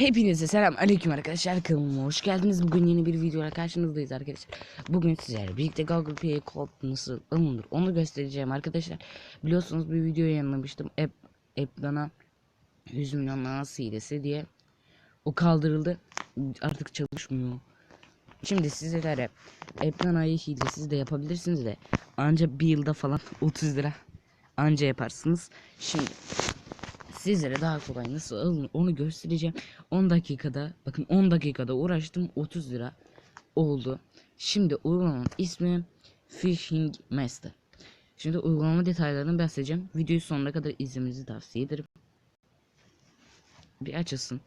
Hepinize selam aleyküm arkadaşlar kanalıma hoş geldiniz. Bugün yeni bir videoyla karşınızdayız arkadaşlar. Bugün sizlerle birlikte Google Play kod nasıl alınır onu göstereceğim arkadaşlar. Biliyorsunuz bir video yayınlamıştım. App, App'lana 100 milyon nas hilesi diye. O kaldırıldı. Artık çalışmıyor. Şimdi sizlere Applana'yı hilesiz de yapabilirsiniz de. Anca bir yılda falan 30 lira anca yaparsınız. Şimdi sizlere daha kolay nasıl alınır onu göstereceğim. 10 dakikada bakın 10 dakikada uğraştım 30 lira oldu. Şimdi uygulamanın ismi Fishing Master. Şimdi uygulama detaylarını bahsedeceğim. Videoyu sonuna kadar izlemenizi tavsiye ederim. Bir açılsın.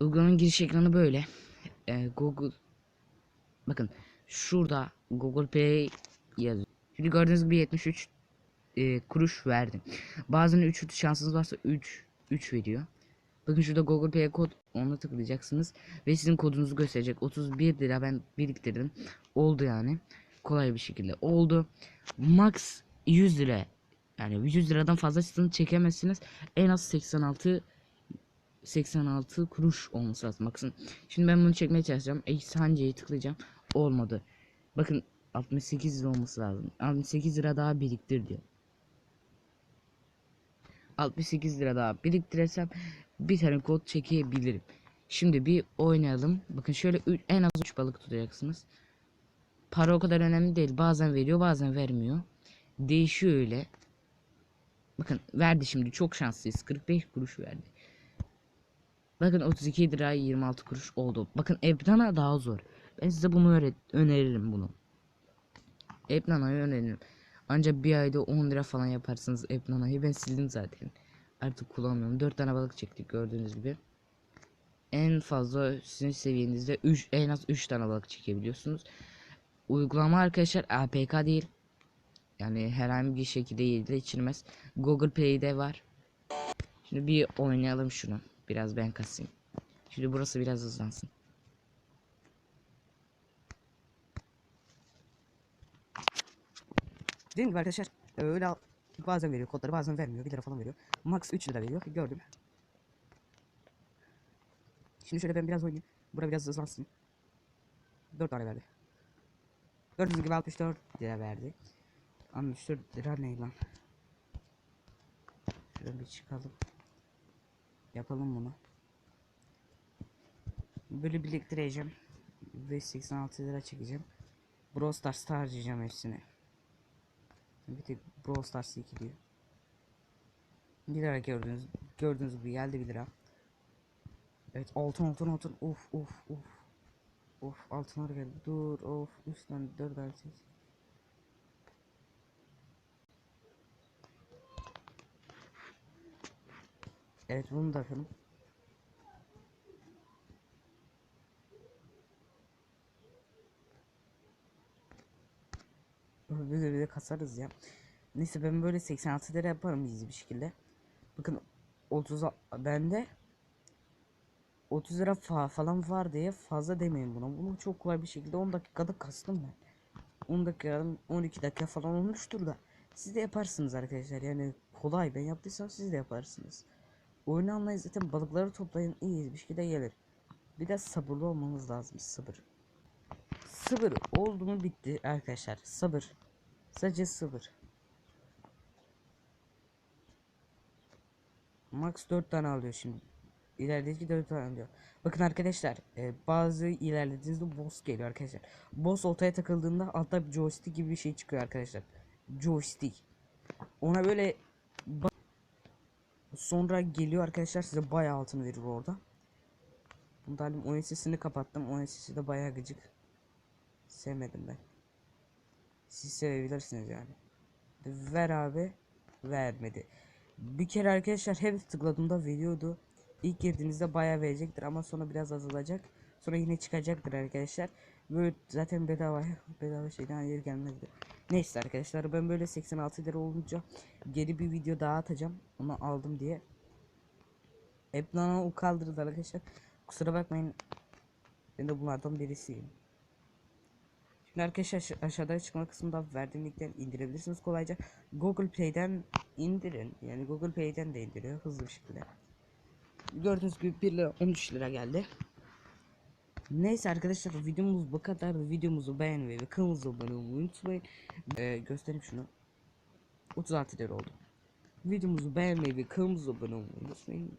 Uygulamanın giriş ekranı böyle. Ee, Google bakın şurada Google Play yazıyor. Şimdi gördüğünüz gibi 73 e, kuruş verdim. Bazen 3 şansınız varsa 3 3 veriyor. Bakın şurada Google Pay kod ona tıklayacaksınız ve sizin kodunuzu gösterecek. 31 lira ben biriktirdim. Oldu yani. Kolay bir şekilde oldu. Max 100 lira. Yani 100 liradan fazlasını çekemezsiniz. En az 86 86 kuruş olması lazım. Bakın şimdi ben bunu çekmeye çalışacağım. Ehsance'yi tıklayacağım. Olmadı. Bakın 68 lira olması lazım. 68 lira daha biriktir diyor. 68 lira daha biriktirirsem bir tane kod çekebilirim. Şimdi bir oynayalım. Bakın şöyle en az 3 balık tutacaksınız. Para o kadar önemli değil. Bazen veriyor bazen vermiyor. Değişiyor öyle. Bakın verdi şimdi çok şanslıyız. 45 kuruş verdi. Bakın 32 lira 26 kuruş oldu. Bakın Ebnana daha zor. Ben size bunu öğret öneririm bunu. Ebnana'yı öneririm. Ancak bir ayda 10 lira falan yaparsınız Ebnana'yı. Ben sildim zaten. Artık kullanmıyorum. 4 tane balık çektik gördüğünüz gibi. En fazla sizin seviyenizde 3 en az 3 tane balık çekebiliyorsunuz. Uygulama arkadaşlar APK değil. Yani herhangi bir şekilde yedile içilmez. Google Play'de var. Şimdi bir oynayalım şunu. Biraz ben kasayım. Şimdi burası biraz hızlansın. Dediğim gibi arkadaşlar öyle bazen veriyor kodları bazen vermiyor 1 lira falan veriyor. Max 3 lira veriyor gördüm. Şimdi şöyle ben biraz oynayayım. Bura biraz hızlansın. 4 tane verdi. Gördüğünüz gibi 64 lira verdi. 64 lira ne lan? Şöyle bir çıkalım. Yapalım bunu. Böyle biriktireceğim. Ve 86 lira çekeceğim. Brawl Stars'ta harcayacağım hepsini. Bir tek Brawl Stars 2 diyor. 1 lira gördüğünüz gördüğünüz gibi geldi 1 lira. Evet altın altın altın of of of. Of altınlar geldi. Dur of üstten 4 artı. Evet bunu da yapalım. Böyle böyle kasarız ya. Neyse ben böyle 86 lira yaparım easy bir şekilde. Bakın 30 bende 30 lira fa falan var diye fazla demeyin buna. Bunu çok kolay bir şekilde 10 dakikada kastım ben. 10 dakika 12 dakika falan olmuştur da. Siz de yaparsınız arkadaşlar. Yani kolay ben yaptıysam siz de yaparsınız. Oyunu anlayın zaten balıkları toplayın iyi bir şekilde gelir. Bir de sabırlı olmanız lazım sabır. Sabır oldu mu bitti arkadaşlar. Sabır. Sadece sabır. Max 4 tane alıyor şimdi. İlerideki 4 tane alıyor. Bakın arkadaşlar e, bazı ilerlediğinizde boss geliyor arkadaşlar. Boss oltaya takıldığında altta bir joystick gibi bir şey çıkıyor arkadaşlar. Joystick. Ona böyle sonra geliyor arkadaşlar size bayağı altın verir orada. Bunda halim oyun sesini kapattım. Oyun sesi de bayağı gıcık. Sevmedim ben. Siz sevebilirsiniz yani. Ver abi. Vermedi. Bir kere arkadaşlar hep tıkladığımda veriyordu. İlk girdiğinizde bayağı verecektir ama sonra biraz azalacak. Sonra yine çıkacaktır arkadaşlar. Böyle zaten bedava bedava şeyden hayır gelmezdi. Neyse arkadaşlar ben böyle 86 lira olunca geri bir video daha atacağım. Onu aldım diye. Hep o kaldırdı arkadaşlar. Kusura bakmayın. Ben de bunlardan birisiyim. Arkadaşlar aşa- aşağıda açıklama kısmında verdiğim linkten indirebilirsiniz kolayca. Google Play'den indirin. Yani Google Play'den de indiriyor hızlı bir şekilde. Gördüğünüz gibi 1 lira 13 lira geldi. Neyse arkadaşlar videomuz bu kadar. Videomuzu beğenmeyi ve kanalımıza abone olmayı unutmayın. Ee, göstereyim şunu. 36 lira oldu. Videomuzu beğenmeyi ve kanalımıza abone olmayı unutmayın.